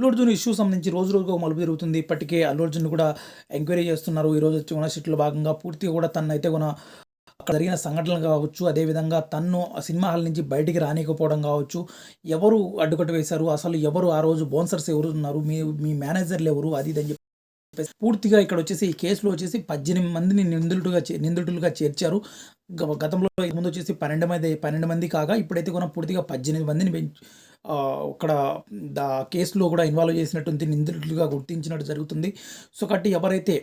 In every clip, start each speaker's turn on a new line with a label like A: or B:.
A: Allu Arjun issue సంబంధించి రోజు రోజుకు మలుపు జరుగుతుంది ఇప్పటికే అల్లు అర్జున్ కూడా ఎంక్వైరీ చేస్తున్నారు. ఈరోజు వచ్చి యూనివర్సిటీలో భాగంగా పూర్తిగా కూడా తను అయితే కూడా అక్కడ జరిగిన సంఘటనలు కావచ్చు అదేవిధంగా తన్ను సినిమా హాల్ నుంచి బయటికి రానికపోవడం కావచ్చు. ఎవరు అడ్డుకట్ట వేశారు? అసలు ఎవరు ఆ రోజు బౌన్సర్స్ ఎవరు ఉన్నారు? మీ మీ మేనేజర్లు ఎవరు? అది ఇది అని పూర్తిగా ఇక్కడ వచ్చేసి ఈ కేసులో వచ్చేసి పద్దెనిమిది మందిని నిందితులుగా నిందితులుగా చేర్చారు. గతంలో ముందు వచ్చేసి పన్నెండు మంది పన్నెండు మంది కాగా ఇప్పుడైతే కూడా పూర్తిగా పద్దెనిమిది మందిని పెంచ్ అక్కడ దా కేసులో కూడా ఇన్వాల్వ్ చేసినటువంటి నిందితులుగా గుర్తించినట్టు జరుగుతుంది. సో కాబట్టి ఎవరైతే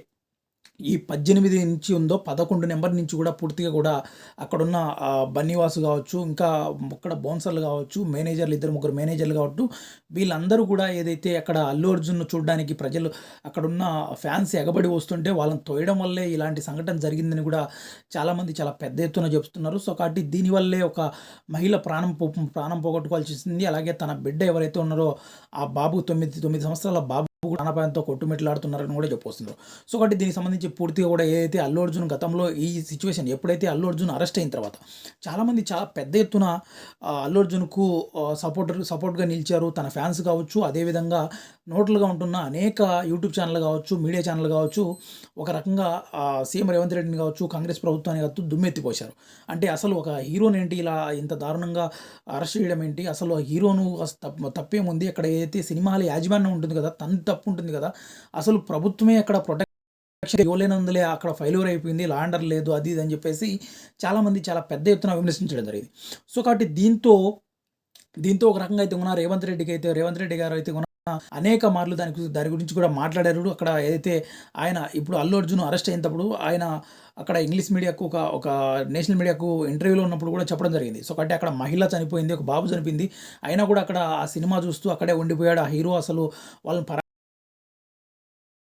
A: ఈ పద్దెనిమిది నుంచి ఉందో పదకొండు నెంబర్ నుంచి కూడా పూర్తిగా కూడా అక్కడున్న ఆ, బన్నీవాసు కావచ్చు ఇంకా అక్కడ బౌన్సర్లు కావచ్చు మేనేజర్లు ఇద్దరు ముగ్గురు మేనేజర్లు కావచ్చు వీళ్ళందరూ కూడా ఏదైతే అక్కడ అల్లు అర్జున్ను చూడడానికి ప్రజలు అక్కడున్న ఫ్యాన్స్ ఎగబడి వస్తుంటే వాళ్ళని తోయడం వల్లే ఇలాంటి సంఘటన జరిగిందని కూడా చాలామంది చాలా పెద్ద ఎత్తున చెప్తున్నారు. సో కాబట్టి దీనివల్లే ఒక మహిళ ప్రాణం పో ప్రాణం పోగొట్టుకోవాల్సి వచ్చింది. అలాగే తన బిడ్డ ఎవరైతే ఉన్నారో ఆ బాబు తొమ్మిది తొమ్మిది సంవత్సరాల బాబు ప్రాణాపాయంతో కొట్టుమిట్లాడుతున్నారని కూడా చెప్పొస్తున్నారు. సో కాబట్టి దీనికి సంబంధించి పూర్తిగా కూడా ఏదైతే అల్లు అర్జున్ గతంలో ఈ సిచ్యువేషన్ ఎప్పుడైతే అల్లు అర్జున్ అరెస్ట్ అయిన తర్వాత చాలామంది చాలా పెద్ద ఎత్తున అల్లు అర్జున్కు సపోర్టర్ సపోర్ట్గా నిలిచారు. తన ఫ్యాన్స్ కావచ్చు అదేవిధంగా నోట్లుగా ఉంటున్న అనేక యూట్యూబ్ ఛానల్ కావచ్చు మీడియా ఛానల్ కావచ్చు ఒక రకంగా సీఎం రేవంత్ రెడ్డిని కావచ్చు కాంగ్రెస్ ప్రభుత్వాన్ని కావచ్చు దుమ్మెత్తిపోశారు. అంటే అసలు ఒక హీరోని ఏంటి ఇలా ఇంత దారుణంగా అరెస్ట్ చేయడం ఏంటి? అసలు ఆ హీరోను తప్ప తప్పేముంది? అక్కడ ఏదైతే సినిమాల యాజమాన్యం ఉంటుంది కదా తను తప్పు ఉంటుంది కదా. అసలు ప్రభుత్వమే అక్కడ ప్రొటెక్ట్ ఇవ్వలేనందులే అక్కడ ఫెయిల్యూర్ అయిపోయింది లాండర్ లేదు అది ఇది అని చెప్పేసి చాలామంది చాలా పెద్ద ఎత్తున విమర్శించడం జరిగింది. సో కాబట్టి దీంతో దీంతో ఒక రకంగా అయితే ఉన్న రేవంత్ రెడ్డికి అయితే రేవంత్ రెడ్డి గారు అయితే ఉన్న అనేక మార్లు దాని గురించి దాని గురించి కూడా మాట్లాడారు. అక్కడ ఏదైతే ఆయన ఇప్పుడు అల్లు అర్జున్ అరెస్ట్ అయినప్పుడు ఆయన అక్కడ ఇంగ్లీష్ మీడియాకు ఒక ఒక నేషనల్ మీడియాకు ఇంటర్వ్యూలో ఉన్నప్పుడు కూడా చెప్పడం జరిగింది. సో కాబట్టి అక్కడ మహిళ చనిపోయింది ఒక బాబు చనిపోయింది. అయినా కూడా అక్కడ ఆ సినిమా చూస్తూ అక్కడే ఉండిపోయాడు ఆ హీరో. అసలు వాళ్ళని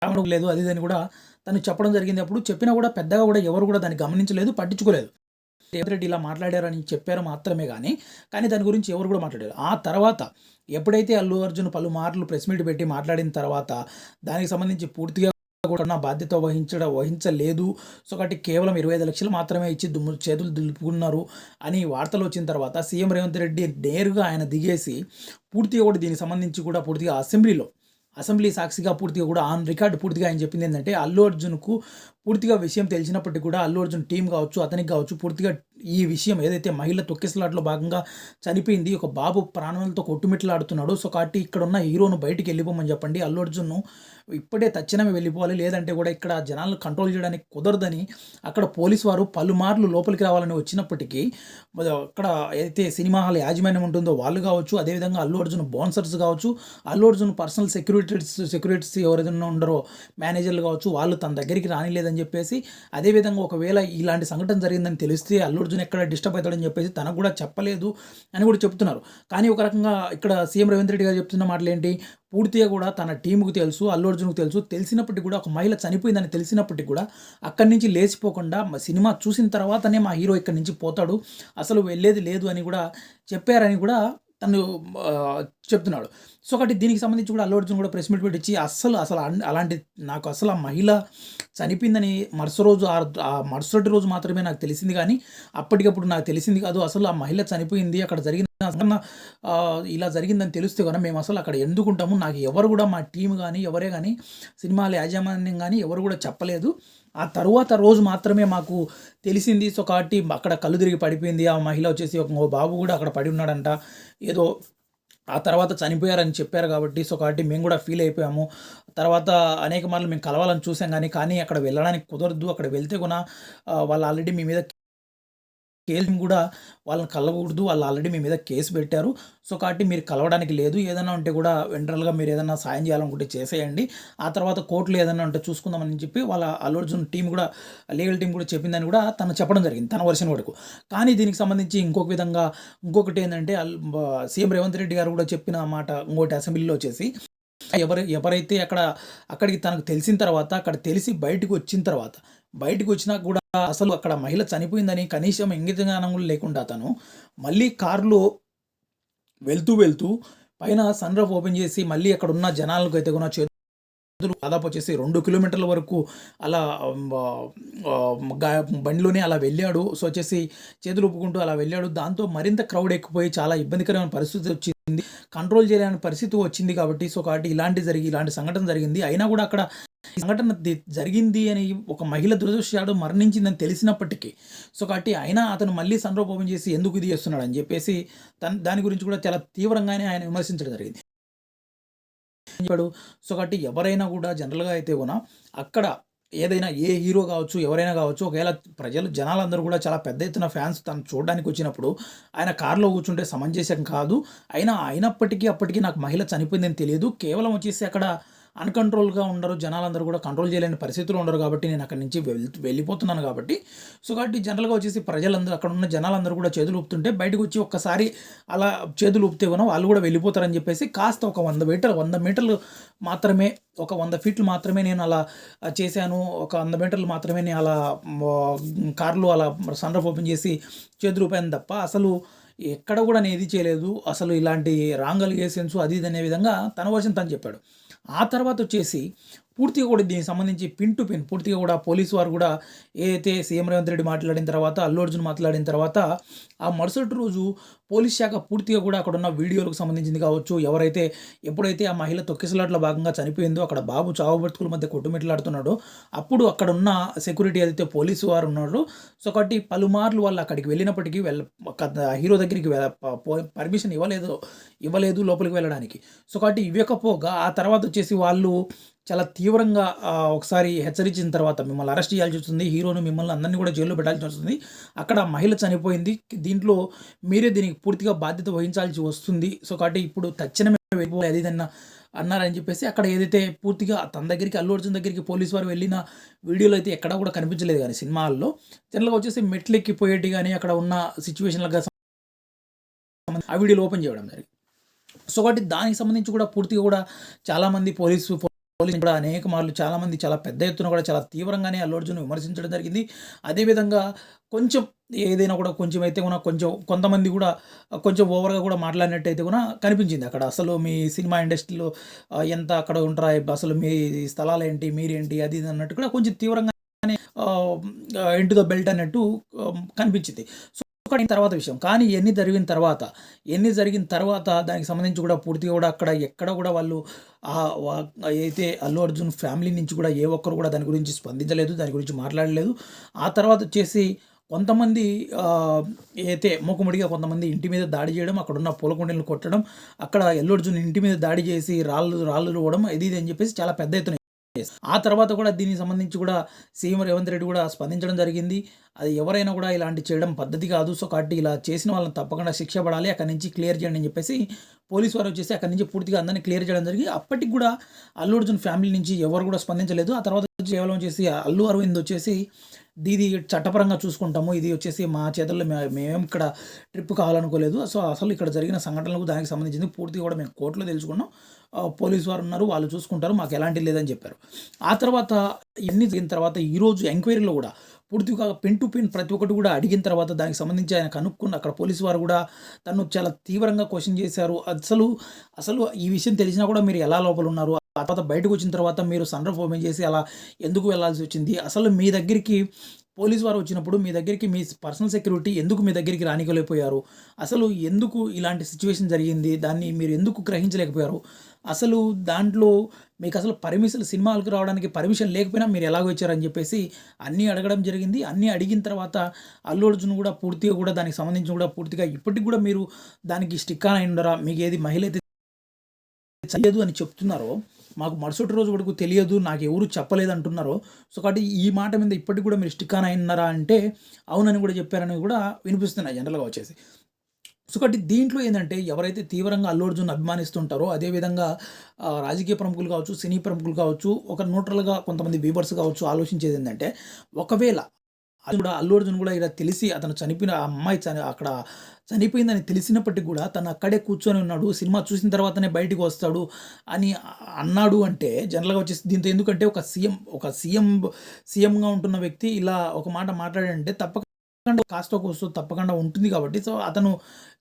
A: రావడం లేదు అది అని కూడా తను చెప్పడం జరిగింది. అప్పుడు చెప్పినా కూడా పెద్దగా కూడా ఎవరు కూడా దాన్ని గమనించలేదు పట్టించుకోలేదు. రేవంత్ రెడ్డి ఇలా మాట్లాడారని చెప్పారు మాత్రమే కానీ కానీ దాని గురించి ఎవరు కూడా మాట్లాడారు ఆ తర్వాత ఎప్పుడైతే అల్లు అర్జున్ పలుమార్లు ప్రెస్ మీట్ పెట్టి మాట్లాడిన తర్వాత దానికి సంబంధించి పూర్తిగా కూడా నా బాధ్యత వహించడం వహించలేదు. సో కాబట్టి కేవలం ఇరవై ఐదు లక్షలు మాత్రమే ఇచ్చి దుమ్ము చేతులు దులుపుకున్నారు అని వార్తలు వచ్చిన తర్వాత సీఎం రేవంత్ రెడ్డి నేరుగా ఆయన దిగేసి పూర్తిగా కూడా దీనికి సంబంధించి కూడా పూర్తిగా అసెంబ్లీలో అసెంబ్లీ సాక్షిగా పూర్తిగా కూడా ఆన్ రికార్డు పూర్తిగా ఆయన చెప్పింది ఏంటంటే అల్లు అర్జున్కు పూర్తిగా విషయం తెలిసినప్పటికీ కూడా అల్లు అర్జున్ టీం కావచ్చు అతనికి కావచ్చు పూర్తిగా ఈ విషయం ఏదైతే మహిళ తొక్కిసలాట్లో భాగంగా చనిపోయింది ఒక బాబు ప్రాణాలతో కొట్టుమిట్లాడుతున్నాడు సో కాబట్టి ఇక్కడ ఉన్న హీరోను బయటికి వెళ్ళిపోమని చెప్పండి. అల్లు అర్జున్ను ఇప్పుడే తక్షణమే వెళ్ళిపోవాలి. లేదంటే కూడా ఇక్కడ జనాలను కంట్రోల్ చేయడానికి కుదరదని అక్కడ పోలీసు వారు పలుమార్లు లోపలికి రావాలని వచ్చినప్పటికీ అక్కడ ఏదైతే సినిమా హాల్ యాజమాన్యం ఉంటుందో వాళ్ళు కావచ్చు అదేవిధంగా అల్లు అర్జున్ బౌన్సర్స్ కావచ్చు Allu Arjun personal securities securities ఎవరైనా ఉండరో మేనేజర్లు కావచ్చు వాళ్ళు తన దగ్గరికి రానిలేదని చెప్పేసి అదేవిధంగా ఒకవేళ ఇలాంటి సంఘటన జరిగిందని తెలిస్తే అల్లు అర్జున్ ఎక్కడ డిస్టర్బ్ అవుతాడని చెప్పేసి తనకు కూడా చెప్పలేదు అని కూడా చెప్తున్నారు. కానీ ఒక రకంగా ఇక్కడ సీఎం రేవంత్ రెడ్డి గారు చెప్తున్న మాటలు ఏంటి పూర్తిగా కూడా తన టీముకు తెలుసు అల్లు అర్జున్కు తెలుసు. తెలిసినప్పటికీ కూడా ఒక మహిళ చనిపోయిందని తెలిసినప్పటికీ కూడా అక్కడి నుంచి లేచిపోకుండా మా సినిమా చూసిన తర్వాతనే మా హీరో ఇక్కడి నుంచి పోతాడు. అసలు వెళ్ళేది లేదు అని కూడా చెప్పారని కూడా తను చెప్తున్నాడు. సో ఒకటి దీనికి సంబంధించి కూడా అల్లు అర్జున్ కూడా ప్రెస్ మీట్ పెట్టించి అస్సలు అసలు అలాంటి నాకు అసలు ఆ మహిళ చనిపోయిందని మరుసటి రోజు ఆ ఆ మరుసటి రోజు మాత్రమే నాకు తెలిసింది కానీ అప్పటికప్పుడు నాకు తెలిసింది కాదు అసలు ఆ మహిళ చనిపోయింది అక్కడ జరిగిన సంఘటన, ఇలా జరిగిందని తెలిస్తే కనుక మేము అసలు అక్కడ ఎందుకుంటాము? నాకు ఎవరు కూడా మా టీం కానీ ఎవరే కానీ సినిమాల యాజమాన్యం కానీ ఎవరు కూడా చెప్పలేదు. ఆ తరువాత రోజు మాత్రమే మాకు తెలిసింది సో కాబట్టి అక్కడ కళ్ళు తిరిగి పడిపోయింది. ఆ మహిళ వచ్చేసి ఒక బాబు కూడా అక్కడ పడి ఉన్నాడంట. ఏదో ఆ తర్వాత చనిపోయారని చెప్పారు కాబట్టి సో కాబట్టి మేము కూడా ఫీల్ అయిపోయాము. తర్వాత అనేక మార్లు మేము కలవాలని చూసాం కానీ కానీ అక్కడ వెళ్ళడానికి కుదరదు. అక్కడ వెళ్తే కూడా వాళ్ళు ఆల్రెడీ మీ మీద కేసు కూడా వాళ్ళని కలవకూడదు. వాళ్ళు ఆల్రెడీ మీ మీద కేసు పెట్టారు. సో కాబట్టి మీరు కలవడానికి లేదు. ఏదైనా ఉంటే కూడా వెంటరల్గా మీరు ఏదైనా సాయం చేయాలనుకుంటే చేసేయండి. ఆ తర్వాత కోర్టులో ఏదైనా ఉంటే చూసుకుందామని చెప్పి వాళ్ళ అల్లు అర్జున్ టీం కూడా లీగల్ టీం కూడా చెప్పిందని కూడా తను చెప్పడం జరిగింది. తన వర్షన్ వరకు. కానీ దీనికి సంబంధించి ఇంకొక విధంగా ఇంకొకటి ఏంటంటే సీఎం రేవంత్ రెడ్డి గారు కూడా చెప్పిన మాట ఇంకోటి అసెంబ్లీలో వచ్చేసి ఎవరు ఎవరైతే అక్కడ అక్కడికి తనకు తెలిసిన తర్వాత అక్కడ తెలిసి బయటకు వచ్చిన తర్వాత బయటకు వచ్చినా కూడా అసలు అక్కడ మహిళ చనిపోయిందని కనీసం ఇంగిత జ్ఞానం లేకుండా తను మళ్ళీ కారులో వెళ్తూ వెళ్తూ పైన సన్ రఫ్ ఓపెన్ చేసి మళ్ళీ అక్కడ ఉన్న జనాలకు అయితే కూడా దాదాపు వచ్చేసి రెండు కిలోమీటర్ల వరకు అలా బండిలోనే అలా వెళ్ళాడు. సో వచ్చేసి చేతులు ఒప్పుకుంటూ అలా వెళ్ళాడు. దాంతో మరింత క్రౌడ్ ఎక్కిపోయి చాలా ఇబ్బందికరమైన పరిస్థితి వచ్చింది. కంట్రోల్ చేయలేని పరిస్థితి వచ్చింది కాబట్టి సో కాబట్టి ఇలాంటి జరిగి ఇలాంటి సంఘటన జరిగింది. అయినా కూడా అక్కడ సంఘటన జరిగింది అని ఒక మహిళ దురదృష్టాడు మరణించిందని తెలిసినప్పటికీ సో కాబట్టి అయినా అతను మళ్ళీ సన్రూప్ చేసి ఎందుకు ఇది చేస్తున్నాడు అని చెప్పేసి తన దాని గురించి కూడా చాలా తీవ్రంగానే ఆయన విమర్శించడం జరిగింది. చెప్పాడు. సో కాబట్టి ఎవరైనా కూడా జనరల్గా అయితే కూడా అక్కడ ఏదైనా ఏ హీరో కావచ్చు ఎవరైనా కావచ్చు ఒకవేళ ప్రజలు జనాలందరూ కూడా చాలా పెద్ద ఎత్తున ఫ్యాన్స్ తను చూడడానికి వచ్చినప్పుడు ఆయన కారులో కూర్చుంటే సమంజసం కాదు. అయినా అయినప్పటికీ అప్పటికీ నాకు మహిళ చనిపోయిందని తెలియదు. కేవలం వచ్చేసి అక్కడ అన్కంట్రోల్గా ఉండరు. జనాలందరూ కూడా కంట్రోల్ చేయలేని పరిస్థితులు ఉండరు కాబట్టి నేను అక్కడి నుంచి వెళ్ వెళ్ళిపోతున్నాను కాబట్టి. సో కాబట్టి జనరల్గా వచ్చేసి ప్రజలందరూ అక్కడ ఉన్న జనాలందరూ కూడా చేతులు ఊపుతుంటే బయటకు వచ్చి ఒక్కసారి అలా చేతులు ఊపితే కూడా వాళ్ళు కూడా వెళ్ళిపోతారని చెప్పేసి కాస్త ఒక వంద మీటర్ వంద మీటర్లు మాత్రమే ఒక వంద ఫీట్లు మాత్రమే నేను అలా చేశాను. ఒక వంద మీటర్లు మాత్రమే నేను అలా కార్లు అలా సన్రఫ్ ఓపెన్ చేసి చేతులు ఊపాను తప్ప అసలు ఎక్కడ కూడా నేను ఇది చేయలేదు. అసలు ఇలాంటి రాంగ్ అలిగేషన్స్ అది ఇది అనే విధంగా తన వర్షన్ తను చెప్పాడు. ఆ తర్వాత వచ్చేసి పూర్తిగా కూడా దీనికి సంబంధించి పిన్ టు పిన్ పూర్తిగా కూడా పోలీసు వారు కూడా ఏదైతే సీఎం రేవంత్ రెడ్డి మాట్లాడిన తర్వాత అల్లు అర్జున్ మాట్లాడిన తర్వాత ఆ మరుసటి రోజు పోలీస్ శాఖ పూర్తిగా కూడా అక్కడ ఉన్న వీడియోలకు సంబంధించింది కావచ్చు ఎవరైతే ఎప్పుడైతే ఆ మహిళ తొక్కిసలాట్లో భాగంగా చనిపోయిందో అక్కడ బాబు చావబతుకుల మధ్య కొట్టుమిట్లాడుతున్నాడో అప్పుడు అక్కడ ఉన్న సెక్యూరిటీ ఏదైతే పోలీసు వారు ఉన్నారో సో కాబట్టి పలుమార్లు వాళ్ళు అక్కడికి వెళ్ళినప్పటికీ వెళ్ళ హీరో దగ్గరికి పర్మిషన్ ఇవ్వలేదు ఇవ్వలేదు లోపలికి వెళ్ళడానికి. సో కాబట్టి ఇవ్వకపోగా ఆ తర్వాత వచ్చేసి వాళ్ళు చాలా తీవ్రంగా ఒకసారి హెచ్చరించిన తర్వాత మిమ్మల్ని అరెస్ట్ చేయాల్సి వస్తుంది. హీరోను మిమ్మల్ని అందరినీ కూడా జైల్లో పెట్టాల్సి వస్తుంది. అక్కడ మహిళ చనిపోయింది. దీంట్లో మీరే దీనికి పూర్తిగా బాధ్యత వహించాల్సి వస్తుంది. సో కాబట్టి ఇప్పుడు తక్షణమే వెళ్ళిపోవాలి. అదిదన్న అన్నారని చెప్పేసి అక్కడ ఏదైతే పూర్తిగా తన దగ్గరికి అల్లు అర్జున్ దగ్గరికి పోలీసు వారు వెళ్ళిన వీడియోలు అయితే ఎక్కడా కూడా కనిపించలేదు కానీ సినిమాల్లో. జనరల్గా వచ్చేసి మెట్లెక్కిపోయేటి కానీ అక్కడ ఉన్న సిచ్యువేషన్లకు ఆ వీడియోలు ఓపెన్ చేయడం జరిగింది. సో కాబట్టి దానికి సంబంధించి కూడా పూర్తిగా కూడా చాలామంది పోలీసు పోలీసు కూడా అనేక మార్లు చాలామంది చాలా పెద్ద ఎత్తున కూడా చాలా తీవ్రంగానే అల్లు అర్జున్ విమర్శించడం జరిగింది. అదేవిధంగా కొంచెం ఏదైనా కూడా కొంచెం అయితే కూడా కొంచెం కొంతమంది కూడా కొంచెం ఓవర్గా కూడా మాట్లాడినట్టయితే కూడా కనిపించింది అక్కడ. అసలు మీ సినిమా ఇండస్ట్రీలో ఎంత అక్కడ ఉంటారా అసలు మీ స్థలాలు ఏంటి మీరేంటి అది ఇది అన్నట్టు కూడా కొంచెం తీవ్రంగానే ఇంటు ద బెల్ట్ అన్నట్టు కనిపించింది. సో ఒకటి తర్వాత విషయం. కానీ ఎన్ని జరిగిన తర్వాత ఎన్ని జరిగిన తర్వాత దానికి సంబంధించి కూడా పూర్తిగా కూడా అక్కడ ఎక్కడ కూడా వాళ్ళు అయితే అల్లు అర్జున్ ఫ్యామిలీ నుంచి కూడా ఏ ఒక్కరు కూడా దాని గురించి స్పందించలేదు దాని గురించి మాట్లాడలేదు. ఆ తర్వాత వచ్చేసి కొంతమంది అయితే మూకుముడిగా కొంతమంది ఇంటి మీద దాడి చేయడం అక్కడ ఉన్న పూలకొండలను కొట్టడం అక్కడ ఎల్లు అర్జున్ ఇంటి మీద దాడి చేసి రాళ్ళు రాళ్ళు ఇవ్వడం ఇది ఇది అని చెప్పేసి చాలా పెద్ద ఎత్తున ఆ తర్వాత కూడా దీనికి సంబంధించి కూడా సీఎం రేవంత్ రెడ్డి కూడా స్పందించడం జరిగింది. అది ఎవరైనా కూడా ఇలాంటి చేయడం పద్ధతి కాదు. సో కాబట్టి ఇలా చేసిన వాళ్ళని తప్పకుండా శిక్ష పడాలి. అక్కడి నుంచి క్లియర్ చేయండి అని చెప్పేసి పోలీసు వారు వచ్చేసి అక్కడి నుంచి పూర్తిగా అందరినీ క్లియర్ చేయడం జరిగింది. అప్పటికి కూడా అల్లు అర్జున్ ఫ్యామిలీ నుంచి ఎవరు కూడా స్పందించలేదు. ఆ తర్వాత కేవలం వచ్చేసి అల్లు అరవింద్ వచ్చేసి ఇది చట్టపరంగా చూసుకుంటాము. ఇది వచ్చేసి మా చేతుల్లో మేమేం ఇక్కడ ట్రిప్ కావాలనుకోలేదు. సో అసలు ఇక్కడ జరిగిన సంఘటనలకు దానికి సంబంధించింది పూర్తిగా కూడా మేము కోర్టులో తెలుసుకున్నాం. పోలీసు వారు ఉన్నారు వాళ్ళు చూసుకుంటారు మాకు ఎలాంటి లేదని చెప్పారు. ఆ తర్వాత ఇవన్నీ జరిగిన తర్వాత ఈరోజు ఎంక్వైరీలో కూడా పూర్తిగా పెన్ టు పిన్ ప్రతి ఒక్కటి కూడా అడిగిన తర్వాత దానికి సంబంధించి ఆయన కనుక్కున్న అక్కడ పోలీసు వారు కూడా తను చాలా తీవ్రంగా క్వశ్చన్ చేశారు. అసలు అసలు ఈ విషయం తెలిసినా కూడా మీరు ఎలా లోపల ఉన్నారు? ఆ తర్వాత బయటకు వచ్చిన తర్వాత మీరు సన్రఫ్ ఓపెన్ చేసి అలా ఎందుకు వెళ్ళాల్సి వచ్చింది? అసలు మీ దగ్గరికి పోలీసు వారు వచ్చినప్పుడు మీ దగ్గరికి మీ పర్సనల్ సెక్యూరిటీ ఎందుకు మీ దగ్గరికి రానికలేకపోయారు? అసలు ఎందుకు ఇలాంటి సిచ్యువేషన్ జరిగింది? దాన్ని మీరు ఎందుకు గ్రహించలేకపోయారు? అసలు దాంట్లో మీకు అసలు పర్మిషన్ సినిమాలకు రావడానికి పర్మిషన్ లేకపోయినా మీరు ఎలాగో ఇచ్చారని చెప్పేసి అన్నీ అడగడం జరిగింది. అన్నీ అడిగిన తర్వాత అల్లు అర్జున్ కూడా పూర్తిగా కూడా దానికి సంబంధించి కూడా పూర్తిగా ఇప్పటికి కూడా మీరు దానికి స్టిక్ అని ఉండరా? మీకు ఏది మహిళ అయితే తెలియదు అని చెప్తున్నారో మాకు మరుసటి రోజు వరకు తెలియదు నాకు ఎవరు చెప్పలేదు అంటున్నారో సో కాబట్టి ఈ మాట మీద ఇప్పటికి కూడా మీరు స్టిక్ ఆన్ అయినారా అంటే అవునని కూడా చెప్పారని కూడా వినిపిస్తున్నాయి జనరల్గా వచ్చేసి. సో కాబట్టి దీంట్లో ఏంటంటే ఎవరైతే తీవ్రంగా అల్లు అర్జున్ అభిమానిస్తుంటారో అదేవిధంగా రాజకీయ ప్రముఖులు కావచ్చు సినీ ప్రముఖులు కావచ్చు ఒక న్యూట్రల్గా కొంతమంది వీవర్స్ కావచ్చు ఆలోచించేది ఏంటంటే ఒకవేళ అది కూడా అల్లు అర్జున్ కూడా ఇలా తెలిసి అతను చనిపోయిన ఆ అమ్మాయి చని అక్కడ చనిపోయిందని తెలిసినప్పటికీ కూడా తను అక్కడే కూర్చొని ఉన్నాడు సినిమా చూసిన తర్వాతనే బయటికి వస్తాడు అని అన్నాడు అంటే జనరల్గా వచ్చేసి దీంతో ఎందుకంటే ఒక సీఎం ఒక సీఎం సీఎంగా ఉంటున్న వ్యక్తి ఇలా ఒక మాట మాట్లాడంటే తప్పకుండా కాస్త కోస్తో తప్పకుండా ఉంటుంది కాబట్టి సో అతను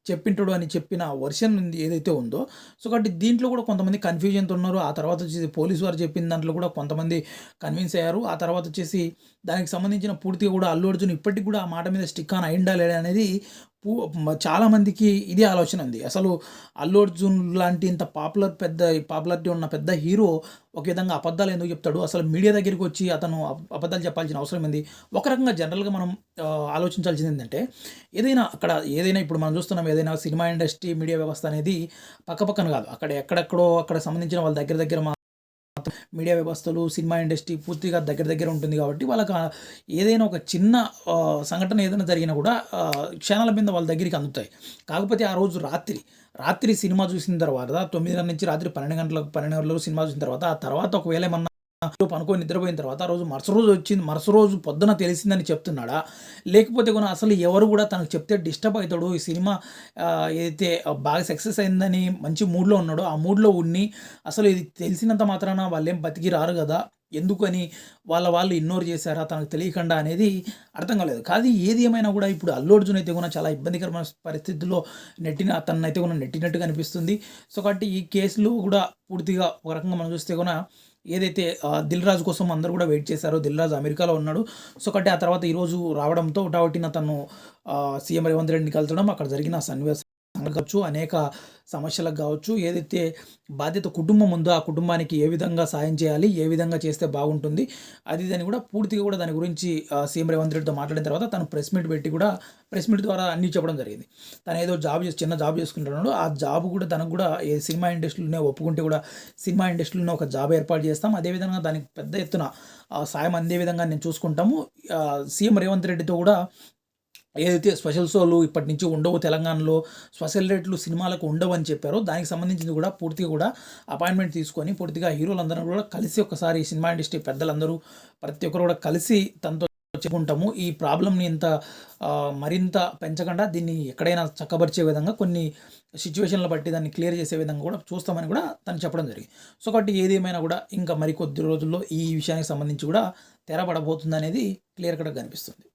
A: చెప్పింటాడు అని చెప్పిన వర్షన్ ఏదైతే ఉందో. సో కాబట్టి దీంట్లో కూడా కొంతమంది కన్ఫ్యూజన్తో ఉన్నారు ఆ తర్వాత వచ్చేసి పోలీసు వారు చెప్పిన దాంట్లో కూడా కొంతమంది కన్విన్స్ అయ్యారు. ఆ తర్వాత వచ్చేసి దానికి సంబంధించిన పూర్తిగా కూడా అల్లు అర్జున్ ఇప్పటికి కూడా ఆ మాట మీద స్టిక్ ఆన్ అయిండా లేడా అనేది పూ మ- చాలా మందికి ఇదే ఆలోచన ఉంది. అసలు అల్లు అర్జున్ లాంటి ఇంత పాపులర్ పెద్ద పాపులారిటీ ఉన్న పెద్ద హీరో ఒక విధంగా అబద్ధాలు ఎందుకు చెప్తాడు? అసలు మీడియా దగ్గరికి వచ్చి అతను అబద్ధాలు చెప్పాల్సిన అవసరం ఏంది? ఒక రకంగా జనరల్గా మనం ఆలోచించాల్సింది ఏంటంటే ఏదైనా అక్కడ ఏదైనా ఇప్పుడు మనం చూస్తున్నాం ఏదైనా సినిమా ఇండస్ట్రీ మీడియా వ్యవస్థ అనేది పక్కపక్కన కాదు. అక్కడ ఎక్కడెక్కడో అక్కడ సంబంధించిన వాళ్ళ దగ్గర దగ్గర మా మీడియా వ్యవస్థలు సినిమా ఇండస్ట్రీ పూర్తిగా దగ్గర దగ్గర ఉంటుంది కాబట్టి వాళ్ళకి ఏదైనా ఒక చిన్న సంఘటన ఏదైనా జరిగినా కూడా క్షణాల మీద వాళ్ళ దగ్గరికి అందుతాయి. కాకపోతే ఆ రోజు రాత్రి రాత్రి సినిమా చూసిన తర్వాత తొమ్మిదిన్నర నుంచి రాత్రి పన్నెండు గంటలకు పన్నెండు గంటలకు సినిమా చూసిన తర్వాత ఆ తర్వాత ఒకవేళ ఏమన్నా పనుకొని నిద్రపోయిన తర్వాత ఆ రోజు మరుస రోజు వచ్చింది మరుస రోజు పొద్దున తెలిసిందని చెప్తున్నాడా? లేకపోతే కూడా అసలు ఎవరు కూడా తనకు చెప్తే డిస్టర్బ్ అవుతాడు? ఈ సినిమా ఏదైతే బాగా సక్సెస్ అయిందని మంచి మూడ్లో ఉన్నాడో ఆ మూడ్లో ఉన్ని అసలు ఇది తెలిసినంత మాత్రాన వాళ్ళేం బతికి రారు కదా? ఎందుకని వాళ్ళ వాళ్ళు ఇగ్నోర్ చేశారా? తనకు తెలియకుండా అనేది అర్థం కాలేదు. కాదు ఏది ఏమైనా కూడా ఇప్పుడు అల్లు అర్జున్ అయితే కూడా చాలా ఇబ్బందికరమైన పరిస్థితుల్లో నెట్టిన అతన్ని అయితే కూడా నెట్టినట్టుగా అనిపిస్తుంది. సో కాబట్టి ఈ కేసులు కూడా పూర్తిగా ఒక రకంగా మనం చూస్తే కూడా ఏదైతే దిల్ రాజు కోసం అందరూ కూడా వెయిట్ చేశారో దిల్ రాజు అమెరికాలో ఉన్నాడు. సో కాబట్టి ఆ తర్వాత ఈరోజు రావడంతో ఒకటిన తను సీఎం రేవంత్ రెడ్డిని కలచడం అక్కడ జరిగిన సన్నివేశం. కావచ్చు అనేక సమస్యలకు కావచ్చు ఏదైతే బాధ్యత కుటుంబం ఉందో ఆ కుటుంబానికి ఏ విధంగా సాయం చేయాలి ఏ విధంగా చేస్తే బాగుంటుంది అది దాన్ని కూడా పూర్తిగా కూడా దాని గురించి సీఎం రేవంత్ రెడ్డితో మాట్లాడిన తర్వాత తను ప్రెస్ మీట్ పెట్టి కూడా ప్రెస్ మీట్ ద్వారా అన్నీ చెప్పడం జరిగింది. తను ఏదో జాబ్ చేసి చిన్న జాబ్ చేసుకుంటున్నాడు ఆ జాబ్ కూడా తనకు కూడా ఏ సినిమా ఇండస్ట్రీలోనే ఒప్పుకుంటే కూడా సినిమా ఇండస్ట్రీలోనే ఒక జాబ్ ఏర్పాటు చేస్తాం. అదేవిధంగా దానికి పెద్ద ఎత్తున సాయం అందే విధంగా నేను చూసుకుంటాము. సీఎం రేవంత్ రెడ్డితో కూడా ఏదైతే స్పెషల్ షోలు ఇప్పటి నుంచి ఉండవు తెలంగాణలో స్పెషల్ రేట్లు సినిమాలకు ఉండవు అని చెప్పారో దానికి సంబంధించింది కూడా పూర్తిగా కూడా అపాయింట్మెంట్ తీసుకొని పూర్తిగా హీరోలందరూ కూడా కలిసి ఒకసారి సినిమా ఇండస్ట్రీ పెద్దలందరూ ప్రతి ఒక్కరు కూడా కలిసి తనతో చెప్పుకుంటాము. ఈ ప్రాబ్లమ్ని ఇంత మరింత పెంచకుండా దీన్ని ఎక్కడైనా చక్కబరిచే విధంగా కొన్ని సిచ్యువేషన్లు బట్టి దాన్ని క్లియర్ చేసే విధంగా కూడా చూస్తామని కూడా తను చెప్పడం జరిగింది. సో కాబట్టి ఏదేమైనా కూడా ఇంకా మరికొద్ది రోజుల్లో ఈ విషయానికి సంబంధించి కూడా తెరపడబోతుంది అనేది క్లియర్ కట్గా కనిపిస్తుంది.